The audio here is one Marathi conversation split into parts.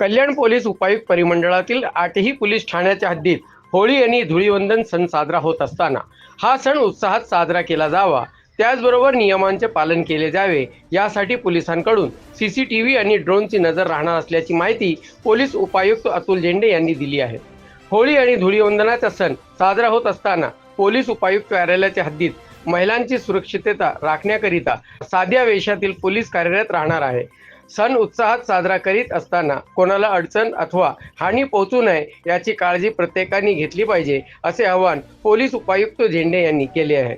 कल्याण पोलीस उपायुक्त परिमंडळातील आठही पोलीस ठाण्याच्या हद्दीत होळी आणि धुळीवंदन सण साजरा होत असताना हा सण उत्साहात साजरा केला जावा. त्याचबरोबर नियमांचे पालन केले जावे. यासाठी पोलिसांकडून सी सी टी व्ही आणि ड्रोनची नजर राहणार असल्याची माहिती पोलीस उपायुक्त अतुल झेंडे यांनी दिली आहे. होळी आणि धुळीवंदनाचा सण साजरा होत असताना पोलीस उपायुक्त कार्यालयाच्या हद्दीत महिलांची सुरक्षितता राखण्याकरिता साध्या वेशातील पोलीस कार्यरत राहणार आहे. सण उत्साहात साजरा करीत असताना कोणाला अडचण अथवा हानी पोहोचू नये याची काळजी प्रत्येकाने घेतली पाहिजे असे आवाहन पोलीस उपायुक्त झेंडे यांनी केले आहे.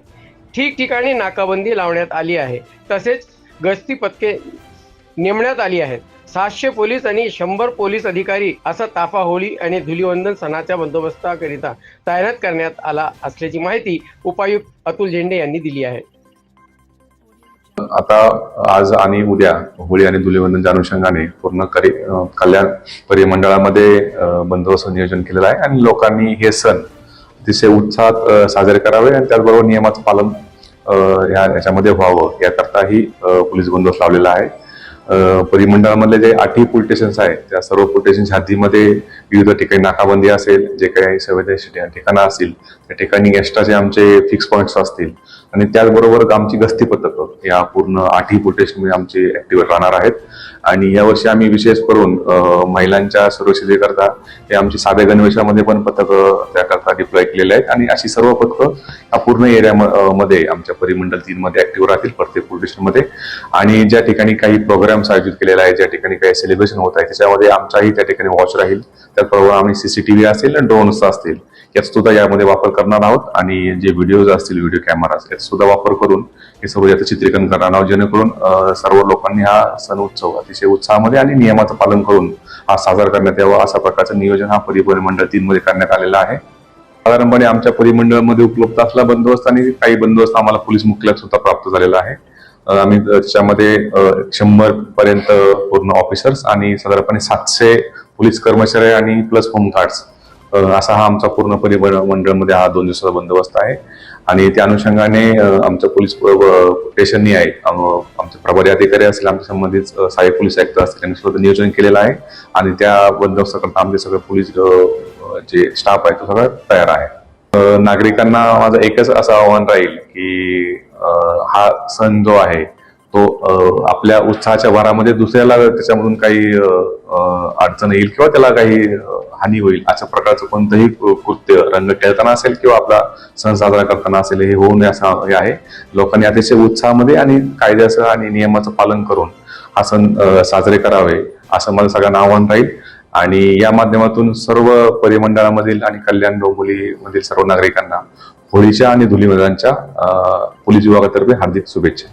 ठिकठिकाणी नाकाबंदी लावण्यात आली आहे. तसेच गस्ती पथके नेमण्यात आली आहेत. सातशे पोलीस आणि शंभर पोलीस अधिकारी असा ताफा होळी आणि धुलीवंदन सणाच्या बंदोबस्ताकरिता तैनात करण्यात आला असल्याची माहिती उपायुक्त अतुल झेंडे यांनी दिली आहे. आता आज आणि उद्या होळी आणि धुलीवंदनच्या अनुषंगाने पूर्ण करी कल्याण परिमंडळामध्ये बंदोबस्त नियोजन केलेलं आहे आणि लोकांनी हे सण अतिशय उत्साहात साजरे करावे आणि त्याचबरोबर नियमाचं पालन ह्या याच्यामध्ये व्हावं. याकरताही पोलीस बंदोबस्त लावलेला आहे. परिमंडळामधले जे आठही पोलीस स्टेशन्स आहेत त्या सर्व पोलीस स्टेशनच्या हद्दीमध्ये विविध ठिकाणी नाकाबंदी असेल जे काही संवेदनशील ठिकाणं असतील त्या ठिकाणी एक्स्ट्राचे आमचे फिक्स पॉईंट्स असतील आणि त्याचबरोबर आमची गस्ती पथक या पूर्ण आठही पोलीस स्टेशनमध्ये आमचे ऍक्टिव्ह राहणार आहेत. आणि यावर्षी आम्ही विशेष करून महिलांच्या सुरक्षितेकरता हे आमचे साध्या गणवेशामध्ये पण पथकं त्याकरता डिप्लॉय केलेले आहेत. आणि अशी सर्व पथकं या पूर्ण एरियामध्ये आमच्या परिमंडल तीनमध्ये ऍक्टिव्ह राहतील प्रत्येक पोलीस आणि ज्या ठिकाणी काही प्रोग्राम्स आयोजित केलेले आहेत ज्या ठिकाणी काही सेलिब्रेशन होत आहे त्याच्यामध्ये आमचाही त्या ठिकाणी वॉच राहील. त्याचबरोबर आम्ही सीसीटीव्ही असेल आणि ड्रोन्स असतील याचा सुद्धा यामध्ये वापर करणार आहोत. आणि जे व्हिडिओज असतील व्हिडिओ कॅमेरा असतील याचा सुद्धा वापर करून हे सर्व याचं चित्रीकरण करणार आहोत जेणेकरून सर्व लोकांनी हा सण उत्सव अतिशय उत्साहामध्ये आणि नियमाचं पालन करून हा साजरा करण्यात यावा. अशा प्रकारचं नियोजन हा परिवहन मंडळ तीन मध्ये करण्यात आलेला आहे. साधारणपणे आमच्या परिमंडळामध्ये उपलब्ध असला बंदोबस्त आणि काही बंदोबस्त आम्हाला पोलीस मुख्यालयात सुद्धा प्राप्त झालेला आहे. आम्ही त्याच्यामध्ये शंभर पर्यंत पूर्ण ऑफिसर्स आणि साधारणपणे सातशे पोलीस कर्मचारी आणि प्लस होमगार्ड्स असा हा आमचा पूर्ण परिवहन मंडळमध्ये हा दोन दिवसाचा बंदोबस्त आहे. आणि त्या अनुषंगाने आमचं पोलीस स्टेशननी आहे. आमचे प्रभारी अधिकारी असतील आमच्या संबंधित सहाय्यक पोलीस आयुक्त असतील यांनी सुद्धा नियोजन केलेलं आहे. आणि त्या बंदोबस्ताकरता आमचे सगळे पोलीस जे स्टाफ आहे तो सगळा तयार आहे. नागरिकांना माझं एकच असं आव्हान राहील की हा सण जो आहे तो आपल्या उत्साहाच्या वारामध्ये दुसऱ्याला त्याच्यामधून काही अडचण येईल किंवा त्याला काही हानी होईल अशा प्रकारचं कोणतंही कृत्य रंग खेळताना असेल किंवा आपला सण साजरा करताना असेल हे होऊ नये असं हे आहे. लोकांनी अतिशय उत्साहामध्ये आणि कायद्याचं आणि नियमाचं पालन करून हा सण साजरे करावे असं मला सगळ्यांना आव्हान राहील. आणि या माध्यमातून सर्व परिमंडळामधील आणि कल्याण डोंबिवलीमधील सर्व नागरिकांना होळीच्या आणि धुलीवंदनाच्या पोलीस विभागातर्फे हार्दिक शुभेच्छा.